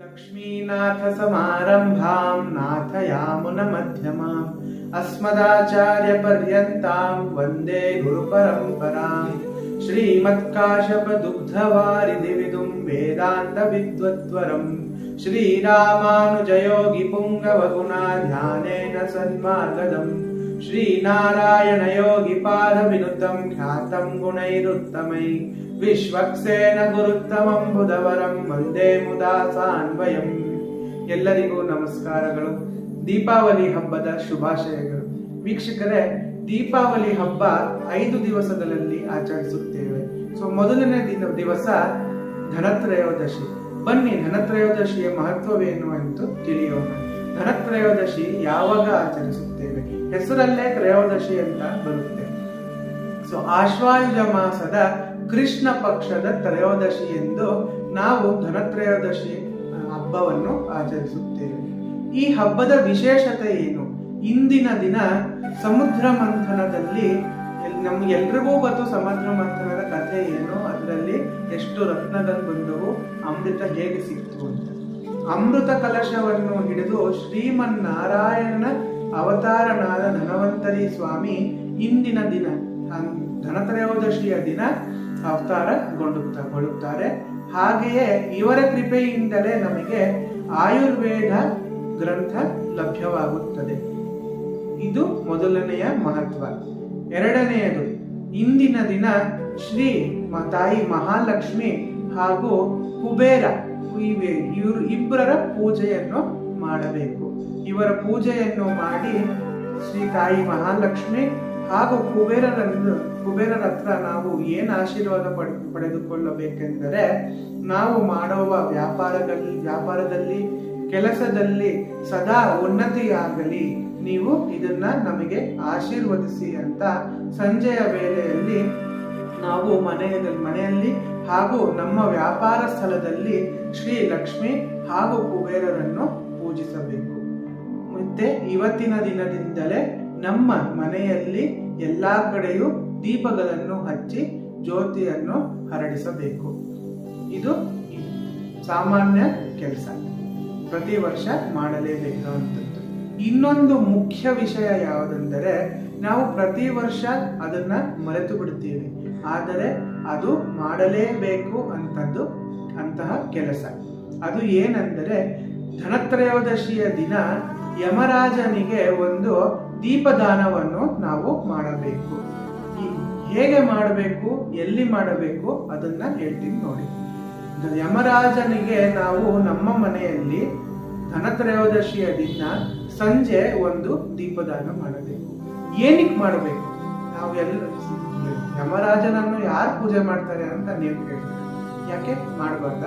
लक्ष्मीनाथसमारम्भां नाथयामुनमध्यमाम् अस्मदाचार्यपर्यन्तां वंदे गुरुपरम्पराम्। श्रीमत्काशपदुग्धवारिधिविदुं वेदान्तविद्वत्वरम् श्रीरामानुजयोगिपुङ्गवगुणा ध्यानेन सन्मार्गदम्। श्रीनारायणयोगिपादविनुतं ख्यातं गुणैरुत्तमै ವಿಶ್ವಕ್ಸೇನ ಗುರುತ್ತಮಂ ಬುಧವರಂ ವಂದೇ ಮುದಾ ಸಾನ್ವಯಂ ಎಲ್ಲರಿಗೂ ನಮಸ್ಕಾರಗಳು ದೀಪಾವಳಿ ಹಬ್ಬದ ಶುಭಾಶಯಗಳು ವೀಕ್ಷಕರೇ ದೀಪಾವಳಿ ಹಬ್ಬ ಐದು ದಿವಸಗಳಲ್ಲಿ ಆಚರಿಸುತ್ತೇವೆ ಸೊ ಮೊದಲನೇ ದಿನ ದಿವಸ ಧನತ್ರಯೋದಶಿ ಬನ್ನಿ ಧನತ್ರಯೋದಶಿಯ ಮಹತ್ವವೇನು ಎಂದು ತಿಳಿಯೋಣ ಧನತ್ರಯೋದಶಿ ಯಾವಾಗ ಆಚರಿಸುತ್ತೇವೆ? ಹೆಸರಲ್ಲೇ ತ್ರಯೋದಶಿ ಅಂತ ಬರುತ್ತೆ. ಸೊ ಆಶ್ವಾಯುಜ ಮಾಸದ ಕೃಷ್ಣ ಪಕ್ಷದ ತ್ರಯೋದಶಿ ಎಂದು ನಾವು ಧನತ್ರಯೋದಶಿ ಹಬ್ಬವನ್ನು ಆಚರಿಸುತ್ತೇವೆ. ಈ ಹಬ್ಬದ ವಿಶೇಷತೆ ಏನು? ಇಂದಿನ ದಿನ ಸಮುದ್ರ ಮಂಥನದಲ್ಲಿ ನಮ್ಗೆಲ್ರಿಗೂ ಗೊತ್ತು ಸಮುದ್ರ ಮಂಥನದ ಕಥೆ ಏನು? ಅದರಲ್ಲಿ ಎಷ್ಟು ರತ್ನಗಳು ಬಂದವು ಅಮೃತ ಹೇಗೆ ಸಿಕ್ತು ಅಂತ. ಅಮೃತ ಕಲಶವನ್ನು ಹಿಡಿದು ಶ್ರೀಮನ್ನಾರಾಯಣನ ಅವತಾರನಾದ ಧನವಂತರಿ ಸ್ವಾಮಿ ಇಂದಿನ ದಿನ ಧನತ್ರಯೋದಶಿಯ ದಿನ ಅವತಾರಗೊಳ್ಳುತ್ತಾರೆ ಹಾಗೆಯೇ ಇವರ ಕೃಪೆಯಿಂದಲೇ ನಮಗೆ ಆಯುರ್ವೇದ ಗ್ರಂಥ ಲಭ್ಯವಾಗುತ್ತದೆ. ಇದು ಮೊದಲನೆಯ ಮಹತ್ವ. ಎರಡನೆಯದು, ಇಂದಿನ ದಿನ ಶ್ರೀ ತಾಯಿ ಮಹಾಲಕ್ಷ್ಮಿ ಹಾಗೂ ಕುಬೇರ ಇವೆ- ಇವರು ಇಬ್ಬರ ಪೂಜೆಯನ್ನು ಮಾಡಬೇಕು. ಇವರ ಪೂಜೆಯನ್ನು ಮಾಡಿ ಶ್ರೀ ತಾಯಿ ಮಹಾಲಕ್ಷ್ಮಿ ಹಾಗೂ ಕುಬೇರರನ್ನು ಕುಬೇರರ ಹತ್ರ ನಾವು ಏನು ಆಶೀರ್ವಾದ ಪಡ್, ಪಡೆದುಕೊಳ್ಳಬೇಕೆಂದರೆ ನಾವು ಮಾಡುವ ವ್ಯಾಪಾರದಲ್ಲಿ ವ್ಯಾಪಾರದಲ್ಲಿ, ಕೆಲಸದಲ್ಲಿ ಸದಾ ಉನ್ನತಿಯಾಗಲಿ. ನೀವು ಇದನ್ನ ನಮಗೆ ಆಶೀರ್ವದಿಸಿ ಅಂತ ಸಂಜೆಯ ವೇಳೆಯಲ್ಲಿ ನಾವು ಮನೆಯಲ್ಲಿ ಮನೆಯಲ್ಲಿ ಹಾಗೂ ನಮ್ಮ ವ್ಯಾಪಾರ ಸ್ಥಳದಲ್ಲಿ ಶ್ರೀ ಲಕ್ಷ್ಮಿ ಹಾಗೂ ಕುಬೇರರನ್ನು ಪೂಜಿಸಬೇಕು. ಮತ್ತೆ ಇವತ್ತಿನ ದಿನದಿಂದಲೇ ನಮ್ಮ ಮನೆಯಲ್ಲಿ ಎಲ್ಲ ಕಡೆಯೂ ದೀಪಗಳನ್ನು ಹಚ್ಚಿ ಜ್ಯೋತಿಯನ್ನು ಹರಡಿಸಬೇಕು. ಇದು ಸಾಮಾನ್ಯ ಕೆಲಸ. ಪ್ರತಿ ವರ್ಷ ಮಾಡಲೇಬೇಕಾದಂಥದ್ದು ಇನ್ನೊಂದು ಮುಖ್ಯ ವಿಷಯ ಯಾವುದೆಂದರೆ ನಾವು ಪ್ರತಿ ವರ್ಷ ಅದನ್ನ ಮರೆತು ಬಿಡುತ್ತೇವೆ ಆದರೆ ಅದು ಮಾಡಲೇಬೇಕು ಅಂತದ್ದು ಅಂತಹ ಕೆಲಸ. ಅದು ಏನೆಂದರೆ, ಧನತ್ರಯೋದಶಿಯ ದಿನ ಯಮರಾಜನಿಗೆ ಒಂದು ದೀಪದಾನವನ್ನು ನಾವು ಮಾಡಬೇಕು. ಹೇಗೆ ಮಾಡಬೇಕು, ಎಲ್ಲಿ ಮಾಡಬೇಕು ಅದನ್ನ ಹೇಳ್ತೀನಿ ನೋಡಿ. ಯಮರಾಜನಿಗೆ ನಾವು ನಮ್ಮ ಮನೆಯಲ್ಲಿ ಧನತ್ರಯೋದಶಿಯ ದಿನ ಸಂಜೆ ಒಂದು ದೀಪದಾನ ಮಾಡಬೇಕು. ಏನಕ್ಕೆ ಮಾಡಬೇಕು? ನಾವು ಎಲ್ಲ ಯಮರಾಜನನ್ನು ಯಾರು ಪೂಜೆ ಮಾಡ್ತಾರೆ ಅಂತ ನೀವು ಕೇಳ್ತೀರಿ. ಯಾಕೆ? ಮಾಡಬಾರ್ದ?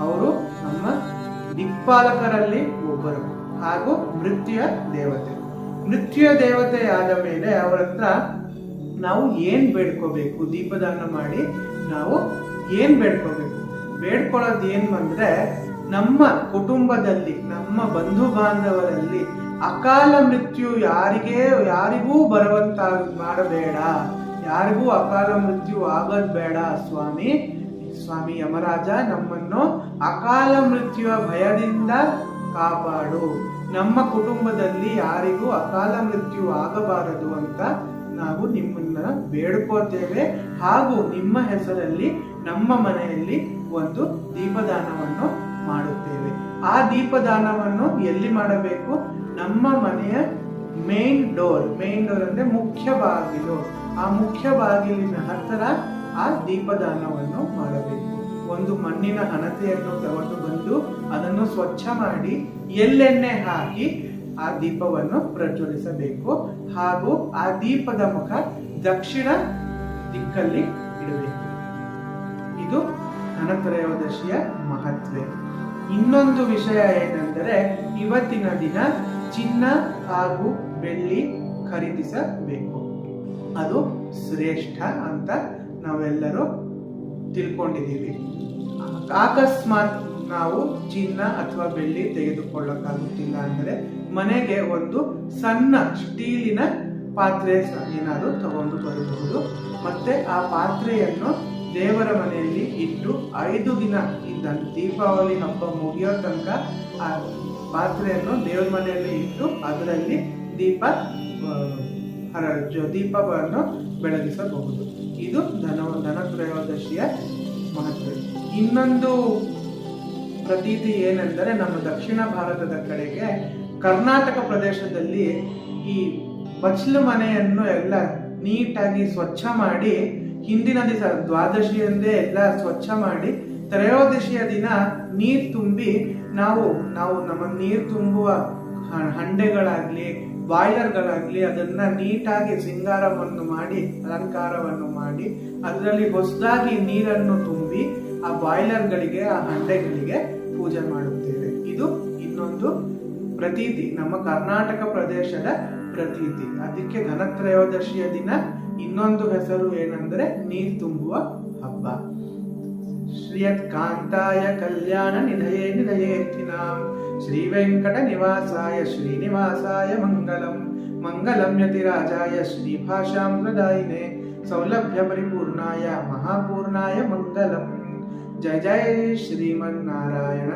ಅವರು ನಮ್ಮ ದಿಕ್ಪಾಲಕರಲ್ಲಿ ಒಬ್ಬರು ಹಾಗೂ ಮೃತ್ಯುಯ ದೇವತೆ. ಮೃತ್ಯುಯ ದೇವತೆ ಆದ ಮೇಲೆ ಅವರ ಹತ್ರ ನಾವು ಏನ್ ಬೇಡ್ಕೋಬೇಕು? ದೀಪದಾನ ಮಾಡಿ ನಾವು ಏನ್ ಬೇಡ್ಕೋಬೇಕು? ಬೇಡ್ಕೊಳ್ಳೋದು ಏನ್ ಬಂದ್ರೆ ನಮ್ಮ ಕುಟುಂಬದಲ್ಲಿ, ನಮ್ಮ ಬಂಧು ಬಾಂಧವರಲ್ಲಿ ಅಕಾಲ ಮೃತ್ಯು ಯಾರಿಗೆ, ಯಾರಿಗೂ ಬರುವಂತ ಮಾಡಬೇಡ. ಯಾರಿಗೂ ಅಕಾಲ ಮೃತ್ಯು ಆಗೋದ್ ಬೇಡ ಸ್ವಾಮಿ. ಸ್ವಾಮಿ ಯಮರಾಜ, ನಮ್ಮನ್ನು ಅಕಾಲ ಮೃತ್ಯುವ ಭಯದಿಂದ ಕಾಪಾಡು. ನಮ್ಮ ಕುಟುಂಬದಲ್ಲಿ ಯಾರಿಗೂ ಅಕಾಲ ಮೃತ್ಯು ಆಗಬಾರದು ಅಂತ ನಾವು ನಿಮ್ಮನ್ನ ಬೇಡ್ಕೋತೇವೆ. ಹಾಗೂ ನಿಮ್ಮ ಹೆಸರಲ್ಲಿ ನಮ್ಮ ಮನೆಯಲ್ಲಿ ಒಂದು ದೀಪದಾನವನ್ನು ಮಾಡುತ್ತೇವೆ. ಆ ದೀಪದಾನವನ್ನು ಎಲ್ಲಿ ಮಾಡಬೇಕು? ನಮ್ಮ ಮನೆಯ ಮೇನ್ ಡೋರ್ ಮೇನ್ ಡೋರ್ ಅಂದ್ರೆ ಮುಖ್ಯ ಬಾಗಿಲು. ಆ ಮುಖ್ಯ ಬಾಗಿಲಿನ ಹತ್ತಿರ ಆ ದೀಪದಾನವನ್ನು ಮಾಡಬೇಕು. ಒಂದು ಮಣ್ಣಿನ ಹಣತೆಯನ್ನು ತಗೊಂಡು ಬಂದು ಅದನ್ನು ಸ್ವಚ್ಛ ಮಾಡಿ ಎಲ್ಲೆಣ್ಣೆ ಹಾಕಿ ಆ ದೀಪವನ್ನು ಪ್ರಜ್ವಲಿಸಬೇಕು. ಹಾಗೂ ಆ ದೀಪದ ಮುಖ ದಕ್ಷಿಣ ದಿಕ್ಕಲ್ಲಿ ಇಡಬೇಕು. ಇದು ಧನತ್ರಯೋದಶಿಯ ಮಹತ್ವ. ಇನ್ನೊಂದು ವಿಷಯ ಏನೆಂದರೆ ಇವತ್ತಿನ ದಿನ ಚಿನ್ನ ಹಾಗೂ ಬೆಳ್ಳಿ ಖರೀದಿಸಬೇಕು. ಅದು ಶ್ರೇಷ್ಠ ಅಂತ ನಾವೆಲ್ಲರೂ ತಿಳ್ಕೊಂಡಿದ್ದೀವಿ. ಅಕಸ್ಮಾತ್ ನಾವು ಚಿನ್ನ ಅಥವಾ ಬೆಳ್ಳಿ ತೆಗೆದುಕೊಳ್ಳೋಕ್ಕಾಗುತ್ತಿಲ್ಲ ಅಂದರೆ ಮನೆಗೆ ಒಂದು ಸಣ್ಣ ಸ್ಟೀಲಿನ ಪಾತ್ರೆ ಏನಾದರೂ ತಗೊಂಡು ಬರಬಹುದು. ಮತ್ತೆ ಆ ಪಾತ್ರೆಯನ್ನು ದೇವರ ಮನೆಯಲ್ಲಿ ಇಟ್ಟು ಐದು ದಿನ ಇದ್ದ ದೀಪಾವಳಿ ಹಬ್ಬ ಮುಗಿಯೋ ತನಕ ಆ ಪಾತ್ರೆಯನ್ನು ದೇವರ ಮನೆಯಲ್ಲಿ ಇಟ್ಟು ಅದರಲ್ಲಿ ದೀಪ ದೀಪವನ್ನು ಬೆಳಗಿಸಬಹುದು. ಇದು ಧನ, ಧನತ್ರಯೋದಶಿಯ ಮಹತ್ವ. ಇನ್ನೊಂದು ಪ್ರತೀತಿ ಏನೆಂದರೆ ನಮ್ಮ ದಕ್ಷಿಣ ಭಾರತದ ಕಡೆಗೆ ಕರ್ನಾಟಕ ಪ್ರದೇಶದಲ್ಲಿ ಈ ಬಚ್ಚಲು ಮನೆಯನ್ನು ಎಲ್ಲ ನೀಟಾಗಿ ಸ್ವಚ್ಛ ಮಾಡಿ ಹಿಂದಿನ ದಿವಸ ದ್ವಾದಶಿಯಂದೇ ಎಲ್ಲ ಸ್ವಚ್ಛ ಮಾಡಿ, ತ್ರಯೋದಶಿಯ ದಿನ ನೀರು ತುಂಬಿ ನಾವು ನಾವು ನಮ್ಮ ನೀರು ತುಂಬುವ ಹಂಡೆಗಳಾಗ್ಲಿ, ಬಾಯ್ಲರ್ಗಳಾಗ್ಲಿ, ಅದನ್ನ ನೀಟಾಗಿ ಸಿಂಗಾರವನ್ನು ಮಾಡಿ, ಅಲಂಕಾರವನ್ನು ಮಾಡಿ, ಅದರಲ್ಲಿ ಹೊಸದಾಗಿ ನೀರನ್ನು ತುಂಬಿ ಆ ಬಾಯ್ಲರ್ಗಳಿಗೆ, ಆ ಹಂಡೆಗಳಿಗೆ ಪೂಜೆ ಮಾಡುತ್ತೇವೆ. ಇದು ಇನ್ನೊಂದು ಪ್ರತೀತಿ. ನಮ್ಮ ಕರ್ನಾಟಕ ಪ್ರದೇಶದ ಪ್ರತೀತಿ. ಅದಕ್ಕೆ ಧನತ್ರಯೋದಶಿಯ ದಿನ, ಇನ್ನೊಂದು ಹೆಸರು ಏನಂದ್ರೆ ನೀರು ತುಂಬುವ ಹಬ್ಬ. ಶ್ರೀಯತ್ ಕಾಂತಾಯ ಕಲ್ಯಾಣ ನಿಧಯೇ ನಿಧಯೇರ್ಥಿನಾಂ ಶ್ರೀ ವೆಂಕಟ ನಿವಾಸಾಯ ಶ್ರೀನಿವಾಸಾಯ ಮಂಗಲಂ ಮಂಗಲಂ. ಯತಿರಾಜಾಯ ಶ್ರೀಭಾಷಾಂ ಪ್ರದಾಯಿನೆ ಸೌಲಭ್ಯ ಪರಿಪೂರ್ಣಾಯ ಮಹಾಪೂರ್ಣಾಯ ಮಂಗಲಂ. ಜಯ ಜಯ ಶ್ರೀಮನ್ನಾರಾಯಣ.